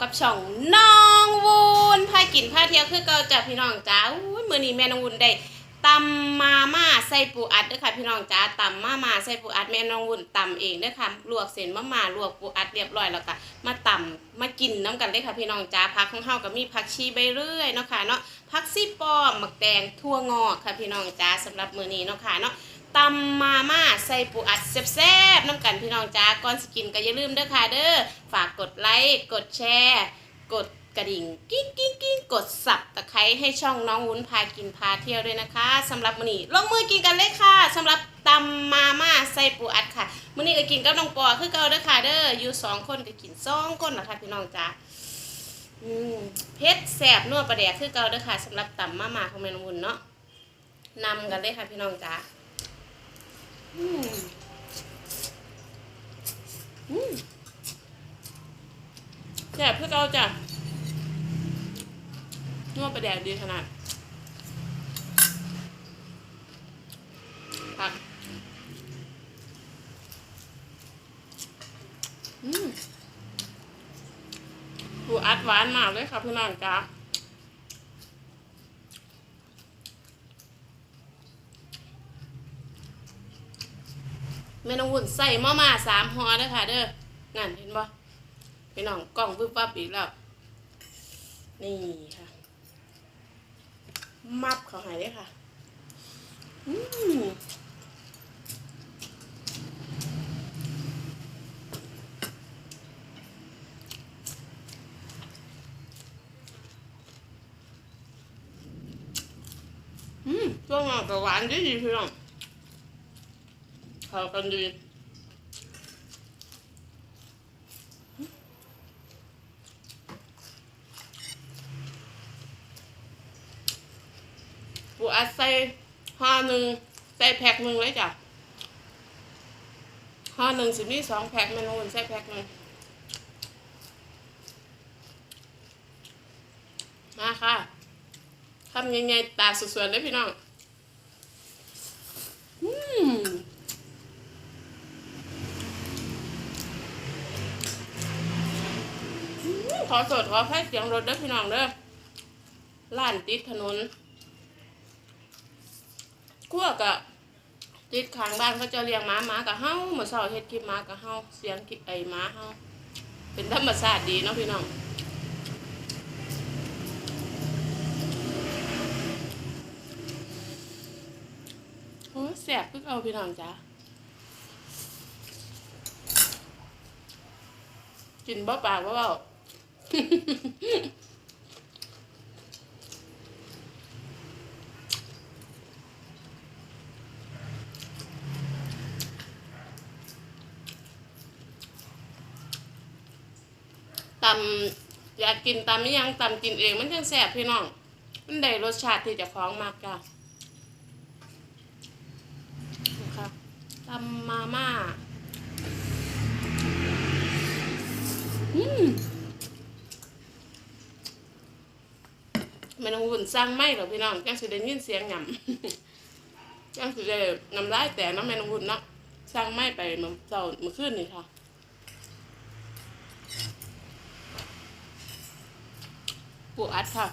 กับช่องน้องวูนพากินพาเที่ยวคือเก่าจ้ะพี่น้องจ้าอุ้ยมื้อนี้แม่น้องวูนได้ตำมาม่าใส่ปูอัดเด้อค่ะพี่น้องจ้าตำมาม่าใส่ปูอัดแม่น้องวูนตำเองเด้อค่ะลวกเส้นมาม่าลวกปูอัดเรียบร้อยแล้วก็มาตำมากินน้ำกันเลยค่ะพี่น้องจ้าผักของเฮาก็มีผักชีใบเรื่อยเนาะค่ะเนาะผักซี่ป้อมหมักแตงทั่วงอกค่ะพี่น้องจ้าสำหรับมื้อนี้เนาะค่ะเนาะ ตำมาม่าใส่ปูอัดแซ่บๆน้ำกันพี่น้องจ้าก่อนสกินก็อย่าลืมเด้อค่ะเด้อฝากกดไลค์กดแชร์ กดกระดิ่งกิ้งกิ้งกิ้งกดสับตะไคร้ให้ช่องน้องวุ้นพากินพาเที่ยวด้วยนะคะสำหรับมื้อนี้ลงมือกินกันเลยค่ะสำหรับตำมาม่าใส่ปูอัดค่ะมื้อนี้ก็กินกับน้องปอคือเก่าเด้อค่ะเด้ออยู่สองคนก็กินสองคนนะคะพี่น้องจ้าเผ็ดแซ่บนัวประแดกคือเก่าเด้อค่ะสำหรับตำมาม่าของแม่นองวุ้นเนาะนำกันเลยค่ะพี่น้องจ้า อืมอืมแซ่บเพื่อเราจ้ะนวดประแดดดีขนาดผักอืมหูอัดหวานมากเลยค่ะพี่น้องจ้า แม่น้องวุ่นใส่ม้อมาสามห่อเด้อค่ะ เด้อนั่นเห็นบ่พี่น้องกล้องปึ๊บปั๊บอีกแล้วนี่ค่ะ มับเขาหายเลยค่ะอืมอืมช่วงนี้ก็หวานดีดีพี่น้อง เข้ากันดีปูอัดใส่ห่อหนึ่งใส่แพ็คหนึ่งเลยจ้ะห่อหนึ่งสิมีสองแพ็คเมนูใส่แพ็คหนึ่งมาค่ะทำยังไงตาสวยๆเลยพี่น้องอืม อืมขอสดขอแพ้เสียงรถเด้อพี่น้องเด้อร้านติดถนนกลัวกะติดข้างบ้านเขาจะเลี้ยงหมาหมากับเฮาเมื่อเช้าเฮ็ดคลิปหมากับเฮาเสียงคลิปไอ้หมาเฮาเป็นธรรมชาติดีเนาะพี่น้องโอ้แสบคือเอาพี่น้องจ้ากินบ่ปากบ่เว้า ตำอยากกินตำไม่ยังตำกินเองมันจังแสบพี่น้อง มันได้รสชาติที่จะคล้องมากจ้ะนะคะตำมาม่าอืมไม่ต้องวุ่นสร้างไม่หรอกพี่น้องจังสิได้ยินเสียงหยำจังสิได้น้ำลายแต่น้ำแม่น้องวุ่นเนาะสร้างไม่ไปเมื่อเช้าเมื่อคืนนี่ค่ะปูอัดค่ะ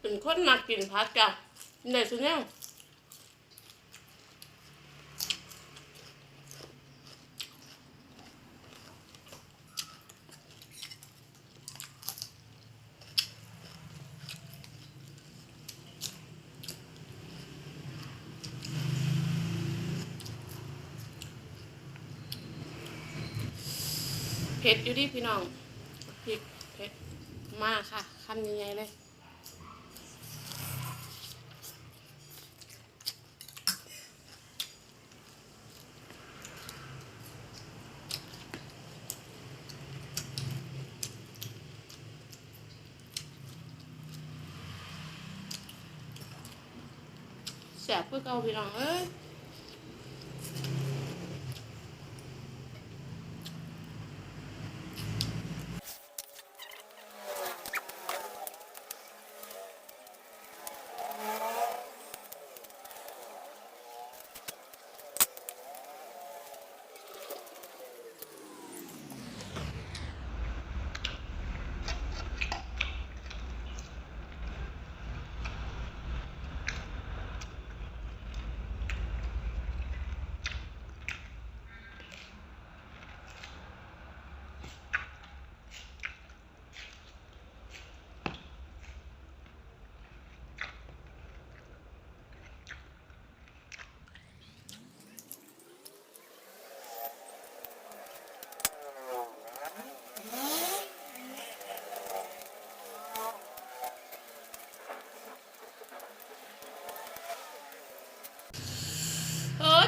เป็นคนมักกินพัดจ้ะเด็ดสุดเนี่ ผ็ดอยู่ดิพี่น้องพริกเผ็ดมากค่ะคำยังไงเลยแสบเพื่อเกาพี่น้องเอ้ย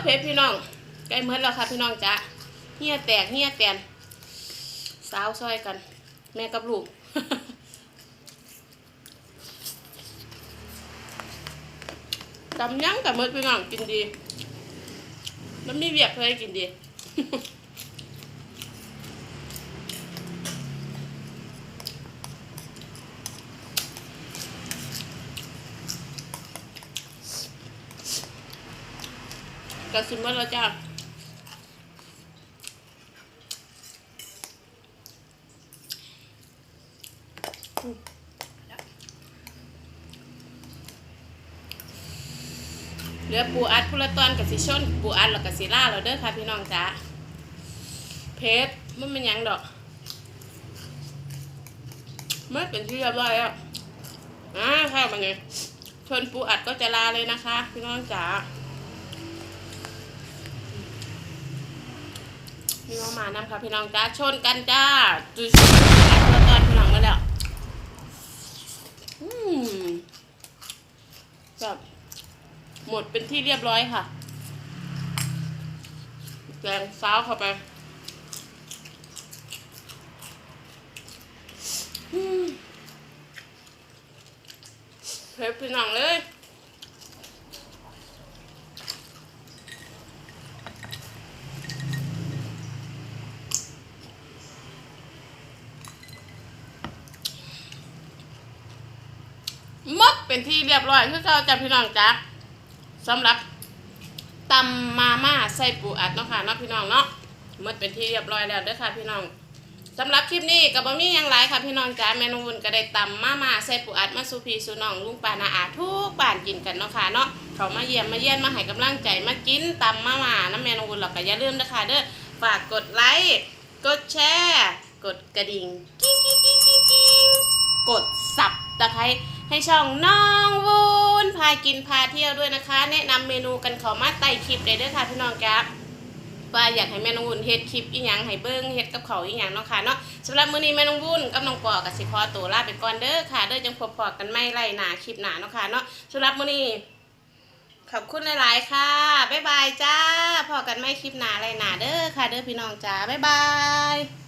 เพชรพี่น้องใกล้เมื่อแล้วค่ะพี่น้องจ้าเฮียแตกเฮียแตนสาวซอยกัน แม่กับลูกตำยังกับเมื่อพี่น้องกินดีมันมีเวียกเลยกินดี กระสิมเมื่อแล้วจ้าเหลือปูอัดพุละตอนกับสิชนปูอัดแล้วกับสิล่าเราเด้อค่ะพี่น้องจ้าเพชรมันเป็นยังดอกไม่เป็นที่เรียบร้อยแล้วอ่าค่ะมันไงชนปูอัดก็จะลาเลยนะคะ พี่น้องจ๋า พี่น้องมานำค่ะพี่น้องจ้าชนกันจ้าจุดตัวตอนพี่น้องมาแล้วอืมแบบหมดเป็นที่เรียบร้อยค่ะแกงซ้าวเข้าไปเผ็ดพี่น้องเลย มดเป็นที่เรียบร้อยคือเขาจะพี่น้องจ้าสำหรับตำมาม่าใส่ปูอัดเนาะค่ะเนาะพี่น้องเนาะมดเป็นที่เรียบร้อยแล้วเด้อค่ะพี่น้องสำหรับคลิปนี้ก็บ่มีหยังหลายค่ะพี่น้องจ้าแม่นุ่นก็ได้ตำมาม่าใส่ปูอัดมาสูพีสูน้องลุงปานาอาทุกบ้านกินกันเนาะค่ะเนาะเขามาเยี่ยมมาเยี่ยนมาให้กำลังใจมากินตำมาม่าน้ำแม่นุ่นเราก็อย่าลืมนะคะเด้อฝากกดไลค์กดแชร์ กดกระดิ่งกิ้งกิ้งกิ้งกิ้งกิ้งกดสับตะไคร้ ให้ช่องน้องวูนพากินพาเที่ยวด้วยนะคะ แนะนำเมนูกันขามาไต่คลิปเลยด้อค่ะพี่น้องครับว่าอยากให้แม่น้องวุ้นเฮ็ดคลิปอีหยังให้เบิ้งเฮ็ดกับเขาอีหยังเนาะค่ะเนาะสำหรับมื้อนี้แม่น้องวุ้นกับน้องปอกับสิขอตัวลาไปก่อนเด้อค่ะเด้อจังพบพอกันไม่ไล่หนาคลิปหนาเนาะค่ะเนาะสำหรับมื้อนี้ขอบคุณหลาย ๆ ค่ะ บ๊ายบายจ้า พอกันไม่คลิปหนาไล่หนาเด้อค่ะ เด้อพี่น้องจ้า บ๊ายบาย